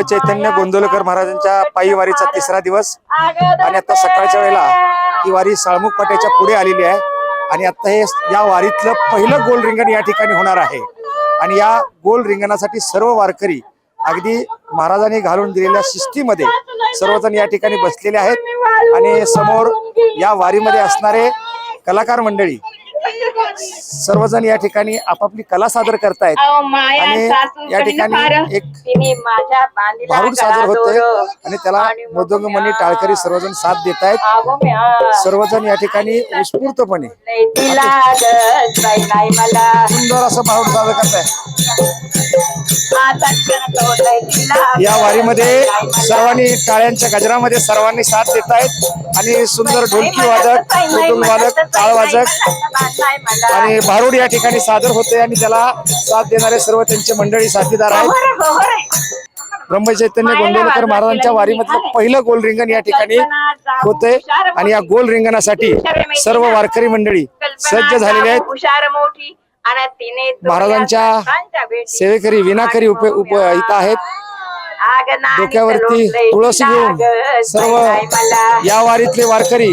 ब्रह्मचैतन्य गोंदोलकर महाराजांच्या पायी वारीचा तिसरा दिवस. आणि आता सकाळच्या वेळेला ही वारी साळमुख पाट्याच्या पुढे आलेली आहे. आणि आता हे या वारीतलं पहिलं गोल रिंगण या ठिकाणी होणार आहे. आणि या गोल रिंगणासाठी सर्व वारकरी अगदी महाराजांनी घालून दिलेल्या शिस्तीमध्ये सर्वजण या ठिकाणी बसलेले आहेत. आणि समोर या वारीमध्ये असणारे कलाकार मंडळी सर्वजण या ठिकाणी आपापली कला सादर करतायत. आणि या ठिकाणी एक भारूड सादर होते आणि त्याला मृदुंग मणी टाळकरी सर्वजण साथ देत आहेत सर्वजण या ठिकाणी उत्स्फूर्तपणे सुंदर असं भारूड सादर करतायत. या वारीमध्ये सर्वांनी टाळ्यांच्या गजरामध्ये सर्वांनी साथ देत आहेत आणि सुंदर ढोलकी वादक मृदुंग वादक टाळ वाजक आणि भारूड या ठिकाणी सादर होते आणि त्याला साथ देणारे सर्व त्यांचे मंडळी साथीदार आहेत. ब्रह्मचैतन्य गोंदवलेकर महाराजांच्या वारीमधलं पहिलं गोल रिंगण या ठिकाणी होते आणि या गोल रिंगणासाठी सर्व वारकरी मंडळी सज्ज झालेले आहेत. महाराजांच्या सेवेकरी विनाकरी उप उप इथं आहेत. डोक्यावरती तुळस घेऊन सर्व या वारीतले वारकरी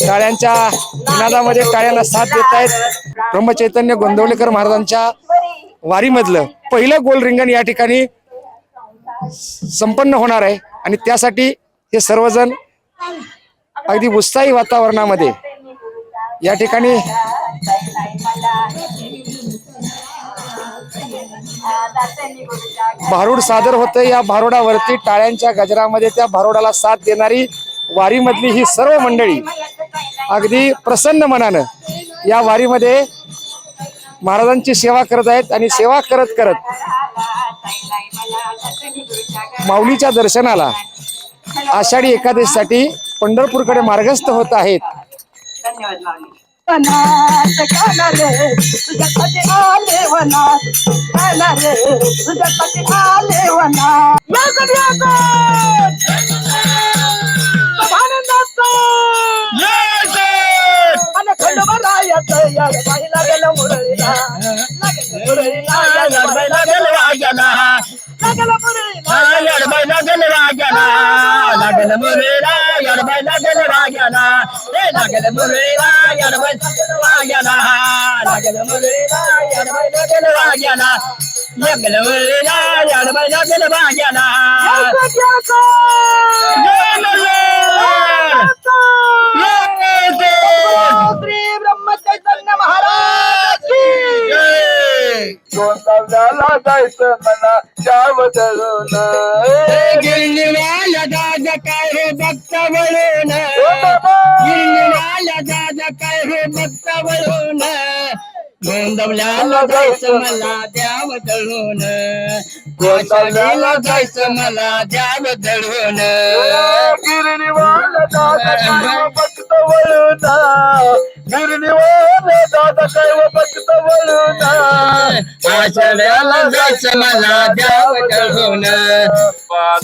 टाळ्यांच्या निनादामध्ये टाळ्यांना साथ देत आहेत ब्रह्मचैतन्य गोंदवलेकर महाराजांच्या वारीमधलं पहिलं गोल रिंगण या ठिकाणी संपन्न होणार आहे. आणि त्यासाठी हे सर्वजण अगदी उत्साही वातावरणामध्ये या ठिकाणी भारूड सादर होते. या भारुडावरती टाळ्यांच्या गजरामध्ये त्या भारुडाला साथ देणारी वारीमधली ही सर्व मंडळी अगदी प्रसन्न मनानं या वारीमध्ये महाराजांची सेवा करत आहेत आणि सेवा करत करत माऊलीच्या दर्शनाला आषाढी एकादशीसाठी पंढरपूरकडे मार्गस्थ होत आहेत. धन्यवाद वनात काना रे तुझ्या साठी आले वनात. काना रे तुझ्या साठी आले वनात. वेलकम वेलकम आनंदाचा आणि वाग्याला रे लागल मुरळीला याडवळ वाग्याला लागल मुरळीला याडवळ लागल जायचं मला श्याम धरून गिरणीवाला दादा काय भक्त बळ गोंदवल्याला जायचं मला द्याव दळून. गोंदवल्याला जायचं. मला द्याव दळून. गिरणीवाला दादा भक्त वळून गिरणीवाला दादा काय भक्त वळून आषाढ्याला जायचं मला द्याव दळून.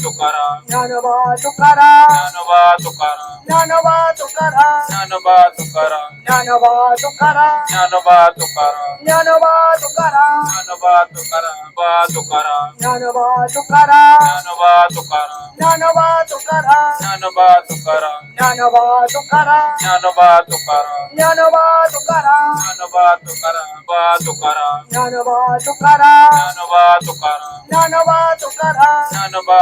तुकाराम ज्ञानोबा तुकाराम ज्ञानोबा तुकाराम ज्ञानोबा तुकाराम ज्ञानोबा तुकाराम ज्ञानोबा तुकाराम ज्ञानोबा तुकाराम ज्ञानोबा तुकाराम ज्ञानोबा तुकाराम बा तुकाराम ज्ञानोबा तुकाराम ज्ञानोबा तुकाराम ज्ञानोबा तुकाराम ज्ञानोबा तुकाराम ज्ञानोबा तुकाराम ज्ञानोबा तुकाराम ज्ञानोबा तुकाराम ज्ञानोबा तुकाराम बा तुकाराम ज्ञानोबा तुकाराम ज्ञानोबा तुकाराम ज्ञानोबा तुकाराम ज्ञानोबा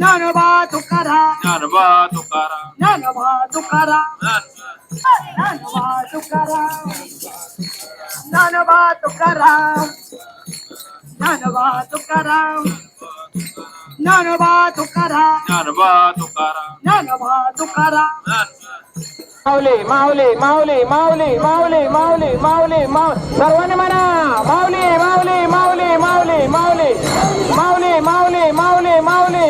ज्ञानोबा तुकाराम ज्ञानोबा तुकाराम ज्ञानोबा तुकाराम ज्ञानोबा तुकाराम ज्ञानोबा तुकाराम ज्ञानोबा तुकाराम ज्ञानोबा तुकाराम ज्ञानोबा तुकाराम ज्ञान- माऊली माऊली माऊली माऊली माऊली माऊली माऊली माऊ सर्वांनी म्हणा माऊली माऊली माऊली माऊली माऊली माऊली माऊली माऊली माऊली माऊली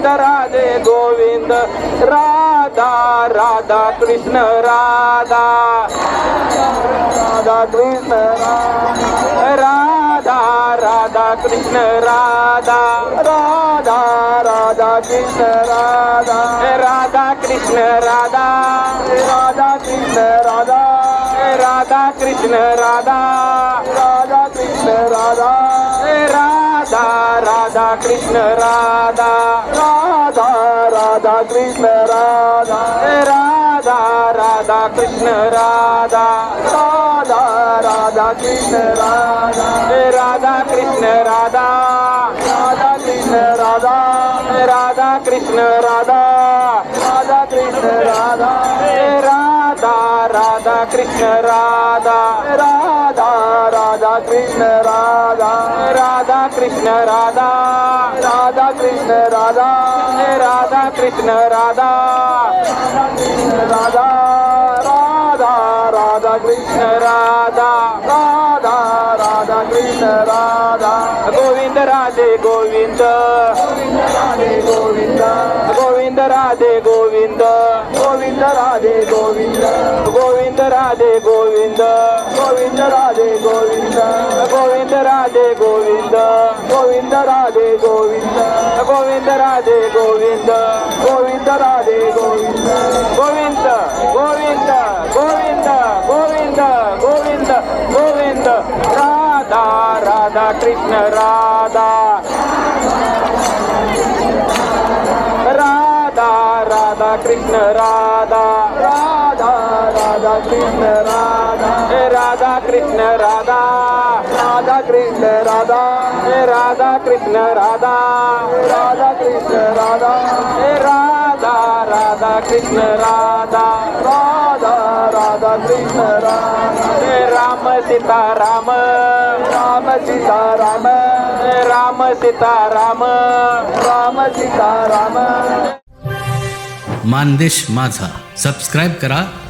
गोविंद राधे गोविंद राधा राधा कृष्ण राधा। राधा कृष्ण राधा राधा कृष्ण राधा। राधा राधा कृष्ण राधा। राधा कृष्ण राधा। राधा कृष्ण राधा। राधा कृष्ण राधा। राधा कृष्ण राधा। राधा राधा कृष्ण राधा। राधा राधा कृष्ण राधा राधा राधा कृष्ण राधा राधा राधा कृष्ण राधा राधा कृष्ण राधा राधा कृष्ण राधा राधा कृष्ण राधा राधा कृष्ण राधा राधा राधा कृष्ण राधा राधा कृष्ण राधा राधा राधा राधा कृष्ण राधा राधा राधा कृष्ण राधा गोविंद राधे गोविंद राधे गोविंद गोविंद राधे गोविंद गोविंद राधे गोविंद ರಾಧೆ ಗೋವಿಂದ ಗೋವಿಂದ ರಾಧೆ ಗೋವಿಂದ ಗೋವಿಂದ ರಾಧೆ ಗೋವಿಂದ ಗೋವಿಂದ ರಾಧೆ ಗೋವಿಂದ ಗೋವಿಂದ ರಾಧೆ ಗೋವಿಂದ ಗೋವಿಂದ ರಾಧೆ ಗೋವಿಂದ ಗೋವಿಂದ ಗೋವಿಂದ ಗೋವಿಂದ ಗೋವಿಂದ ಗೋವಿಂದ ಗೋವಿಂದ ರಾಧಾ ರಾಧಾ ಕೃಷ್ಣ ರಾಧಾ ರಾಧಾ ರಾಧಾ ಕೃಷ್ಣ ರಾಧಾ कृष्ण राधा। हे राधा कृष्ण राधा। राधा कृष्ण राधा। हे राधा कृष्ण राधा। राधा कृष्ण राधा। हे राधा राधा कृष्ण राधा। राधा राधा कृष्ण राधा। हे राम सीता राम राम सीता राम हे राम सीता राम राम सीता राम मानदेश माझा. सबस्क्राईब करा.